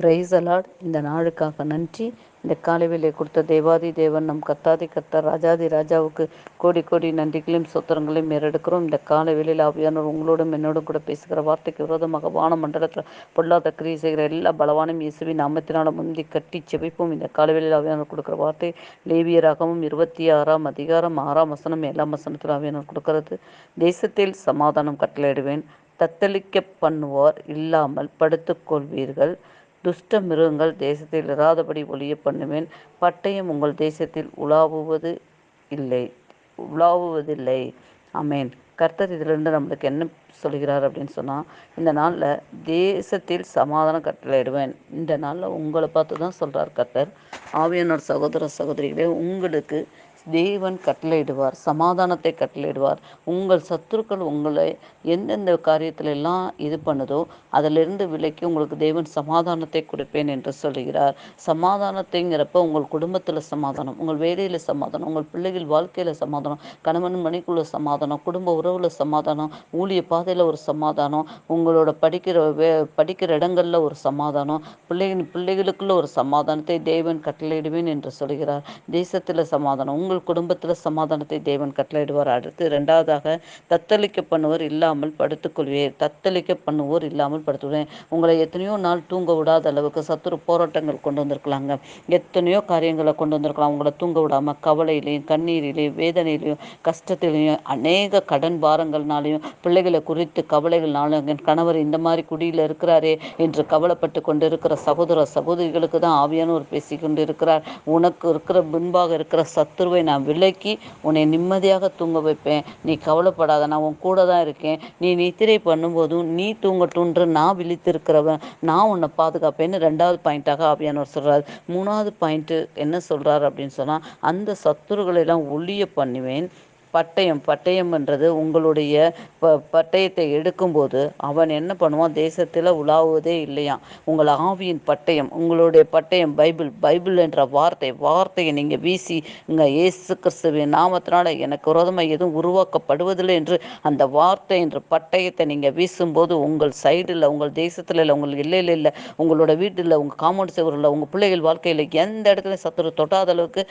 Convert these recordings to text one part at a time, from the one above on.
Price allot இந்த நாளுக்காக நன்றி. இந்த காலை கொடுத்த தேவாதி தேவன் நம் கத்தாதி கத்த ராஜாதி ராஜாவுக்கு கோடி கோடி நன்றிகளையும் சொத்திரங்களையும் மேறெடுக்கிறோம் இந்த காலை அவையானவர் ஆவியானவர் உங்களோடும் என்னோடும் கூட பேசுகிற வார்த்தைக்கு விரோதமாக வான மண்டலத்தில் பொல்லாத கிரியை செய்கிற எல்லா பலவானும் இயேசுவி நாமத்தினால முந்தி கட்டி செவிப்போம் இந்த காலை அவையானவர் ஆவியானவர் கொடுக்குற வார்த்தை லேவியராகவும் இருபத்தி ஆறாம் அதிகாரம் ஆறாம் வசனம் ஏழாம் வசனத்தில் ஆவியானவர் கொடுக்கறது. தேசத்தில் சமாதானம் கட்டளையிடுவேன். தத்தளிக்க பண்ணுவார் இல்லாமல் படுத்துக்கொள்வீர்கள். துஷ்ட மிருகங்கள் தேசத்தில் இராதபடி ஒழிய பண்ணுவேன். பட்டயம் உங்கள் தேசத்தில் உலாவுவது இல்லை உலாவுவதில்லை. அமேன் கர்த்தர் இதிலிருந்து நம்மளுக்கு என்ன சொல்கிறார் அப்படின்னு சொன்னால் இந்த நாளில் தேசத்தில் சமாதானம் கட்டளையிடுவேன். இந்த நாளில் உங்களை பார்த்து தான் சொல்கிறார் கர்த்தர். ஆவியனோட சகோதர சகோதரிகளே உங்களுக்கு தேவன் கட்டளையிடுவார் சமாதானத்தை கட்டளையிடுவார். உங்கள் சத்துருக்கள் உங்களை எந்தெந்த காரியத்தில் எல்லாம் இது பண்ணுதோ அதிலிருந்து விலக்கி உங்களுக்கு தேவன் சமாதானத்தை கொடுப்பேன் என்று சொல்கிறார் சமாதானத்தைங்கிறப்ப உங்கள் குடும்பத்தில் சமாதானம் உங்கள் வேலையில் சமாதானம் உங்கள் பிள்ளைகள் வாழ்க்கையில் சமாதானம் கணவன் மணிக்குள்ள சமாதானம் குடும்ப உறவில் சமாதானம் ஊழிய பாதையில் ஒரு சமாதானம் உங்களோட படிக்கிற வே படிக்கிற இடங்களில் ஒரு சமாதானம் பிள்ளைகள் பிள்ளைகளுக்குள்ள ஒரு சமாதானத்தை தேவன் கட்டளையிடுவேன் என்று சொல்கிறார் தேசத்தில் சமாதானம் உங்கள் குடும்பத்தில் சமாதானத்தை தேவன் கட்டளையிடுவார். அடுத்து ரெண்டாவதாக தத்தளிக்க பண்ணுவோர் இல்லாமல் படுத்துக்கொள்வீர். தத்தளிக்க பண்ணுவோர் இல்லாமல் படுத்துவேன் உங்களை எத்தனையோ நாள் தூங்க விடாத அளவுக்கு சத்துரு போராட்டங்கள் கொண்டு வந்திருக்கலாங்க. எத்தனையோ காரியங்களை கொண்டு வந்திருக்கலாம். உங்களை தூங்க விடாமல் கவலையிலையும் கண்ணீரிலையும் வேதனையிலையும் கஷ்டத்திலையும் அநேக கடன் பாரங்கள்னாலையும் பிள்ளைகளை குறித்து கவலைகள்னாலும் என் கணவர் இந்த மாதிரி குடியில் இருக்கிறாரே என்று கவலைப்பட்டு கொண்டு இருக்கிற சகோதர சகோதரிகளுக்கு தான் ஆவியானவர் பேசி கொண்டு இருக்கிறார் உனக்கு இருக்கிற முன்பாக இருக்கிற சத்துருவை சத்துருவை நான் விலக்கி உன்னை நிம்மதியாக தூங்க வைப்பேன். நீ கவலைப்படாத நான் உன் கூட தான் இருக்கேன். நீ நித்திரை பண்ணும்போதும் நீ தூங்கட்டும்ன்ற நான் விழித்திருக்கிறவன். நான் உன்னை பாதுகாப்பேன்னு ரெண்டாவது பாயிண்ட்டாக ஆபியானவர் சொல்கிறார் மூணாவது பாயிண்ட்டு என்ன சொல்கிறார் அப்படின்னு சொன்னால் அந்த சத்துருகளெல்லாம் ஒளிய பண்ணுவேன். பட்டயம் பட்டயம்ன்றது உங்களுடைய ப பட்டயத்தை எடுக்கும்போது அவன் என்ன பண்ணுவான்? தேசத்தில் உலாவுவதே இல்லையா? உங்கள் ஆவியின் பட்டயம் உங்களுடைய பட்டயம் பைபிள் பைபிள் என்ற வார்த்தை வார்த்தையை நீங்கள் வீசி இங்கே இயேசு கிறிஸ்துவின் நாமத்தினால எனக்கு விரோதமாக எதுவும் உருவாக்கப்படுவதில்லை என்று அந்த வார்த்தை என்ற பட்டயத்தை நீங்கள் வீசும்போது உங்கள் சைடில் உங்கள் தேசத்தில் இல்லை உங்கள் இல்லையில் இல்லை உங்களோட வீட்டில் உங்கள் காம்பவுண்ட் சுவரில் உங்கள் பிள்ளைகள் வாழ்க்கையில் எந்த இடத்துலையும் சத்துரு தொட்டாத அளவுக்கு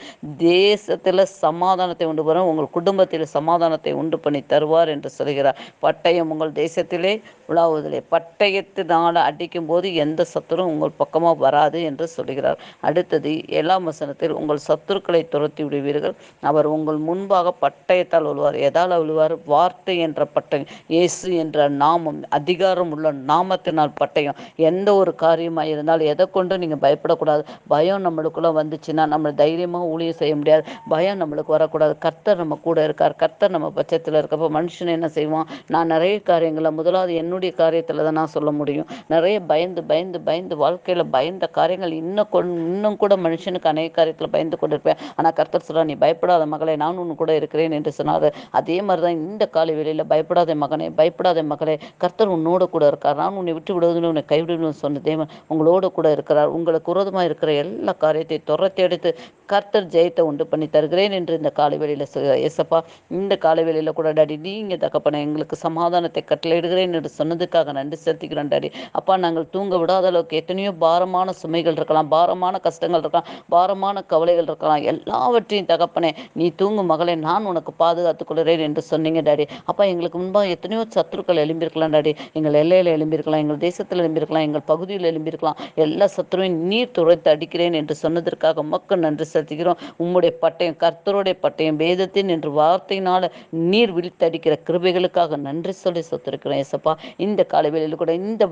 தேசத்தில் சமாதானத்தை கொண்டு வரும் உங்கள் குடும்பத்தில் தேசத்தில் சமாதானத்தை உண்டு பண்ணி தருவார் என்று சொல்கிறார். பட்டயம் உங்கள் தேசத்திலே உலாவுவதில்லை. பட்டயத்தினால் அடிக்கும் போது எந்த சத்துரும் உங்கள் பக்கமாக வராது என்று சொல்கிறார். அடுத்தது ஏழாம் வசனத்தில் உங்கள் சத்துருக்களை துரத்தி விடுவீர்கள். அவர் உங்கள் முன்பாக பட்டயத்தால் விழுவார் எதால் விழுவார் வார்த்தை என்ற பட்டயம். இயேசு என்ற நாமம் அதிகாரம் உள்ள நாமத்தினால் பட்டயம். எந்த ஒரு காரியமாக இருந்தாலும் எதை கொண்டு நீங்கள் பயப்படக்கூடாது. பயம் நம்மளுக்குள்ளே வந்துச்சுன்னா நம்ம தைரியமாக ஊழியம் செய்ய முடியாது. பயம் நம்மளுக்கு வரக்கூடாது. கர்த்தர் நம்ம கூட இருக்க இருக்கார் கர்த்தர் நம்ம பட்சத்தில் இருக்கப்போ மனுஷன் என்ன செய்வான்? நான் நிறைய காரியங்களை முதலாவது என்னுடைய காரியத்தில் தான் நான் சொல்ல முடியும். நிறைய பயந்து பயந்து பயந்து வாழ்க்கையில் பயந்த காரியங்கள் இன்னும் கொண் இன்னும் கூட மனுஷனுக்கு அநேக காரியத்தில் பயந்து கொண்டு இருப்பேன் ஆனால் கர்த்தர் சொல்ல நீ பயப்படாத மகளே நான் ஒன்று கூட இருக்கிறேன் என்று சொன்னார். அதே மாதிரி தான் இந்த காலை வெளியில் பயப்படாத மகனே பயப்படாத மகளே கர்த்தர் உன்னோட கூட இருக்கார். நான் உன்னை விட்டு விடுவதுன்னு உன்னை கைவிடுவேன் சொன்ன தேவன் உங்களோட கூட இருக்கிறார். உங்களுக்கு உரதமாக இருக்கிற எல்லா காரியத்தை துரத்தி எடுத்து கர்த்தர் ஜெயத்தை உண்டு பண்ணி தருகிறேன் என்று இந்த காலை வெளியில் ஏசப்பா இந்த காலவேளையில் கூட டாடி நீங்கள் தகப்பன எங்களுக்கு சமாதானத்தை கட்டளையிடுகிறேன் என்று சொன்னதுக்காக நன்றி செலுத்திக்கிறோம் டாடி. அப்பா நாங்கள் தூங்க விடாத அளவுக்கு எத்தனையோ பாரமான சுமைகள் இருக்கலாம் பாரமான கஷ்டங்கள் இருக்கலாம் பாரமான கவலைகள் இருக்கலாம். எல்லாவற்றையும் தகப்பனே நீ தூங்கும் மகளை நான் உனக்கு பாதுகாத்துக் கொள்கிறேன் என்று சொன்னீங்க டாடி. அப்பா எங்களுக்கு முன்பாக எத்தனையோ சத்துருக்கள் எழும்பியிருக்கலாம் டாடி. எங்கள் எல்லையில் எழும்பியிருக்கலாம் எங்கள் தேசத்தில் எழும்பியிருக்கலாம் எங்கள் பகுதியில் எழும்பியிருக்கலாம். எல்லா சத்துருவையும் நீர் துரைத்து அடிக்கிறேன் என்று சொன்னதற்காக மக்கள் நன்றி செலுத்துகிறோம் உம்முடைய பட்டயம் கர்த்தருடைய பட்டயம் வேதத்தின் என்று வார் வார்த்தையினால் நீர் விழித்தடிக்கிற கிருபைகளுக்காக நன்றி சொல்லி சொத்திருக்கிறேன் ஏசப்பா இந்த காலவேளையில் கூட இந்த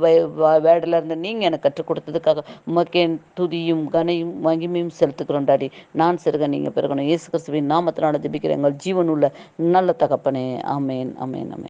வேடில் இருந்து நீங்கள் எனக்கு கற்றுக் கொடுத்ததுக்காக உமக்கே துதியும் கனையும் மகிமையும் செலுத்துக்கிறோம் டாடி. நான் சிறுக நீங்கள் பிறகணும் இயேசு கிறிஸ்துவின் நாமத்தினால ஜபிக்கிறேன் எங்கள் ஜீவன் உள்ள நல்ல தகப்பனே. அமேன் அமேன் அமேன்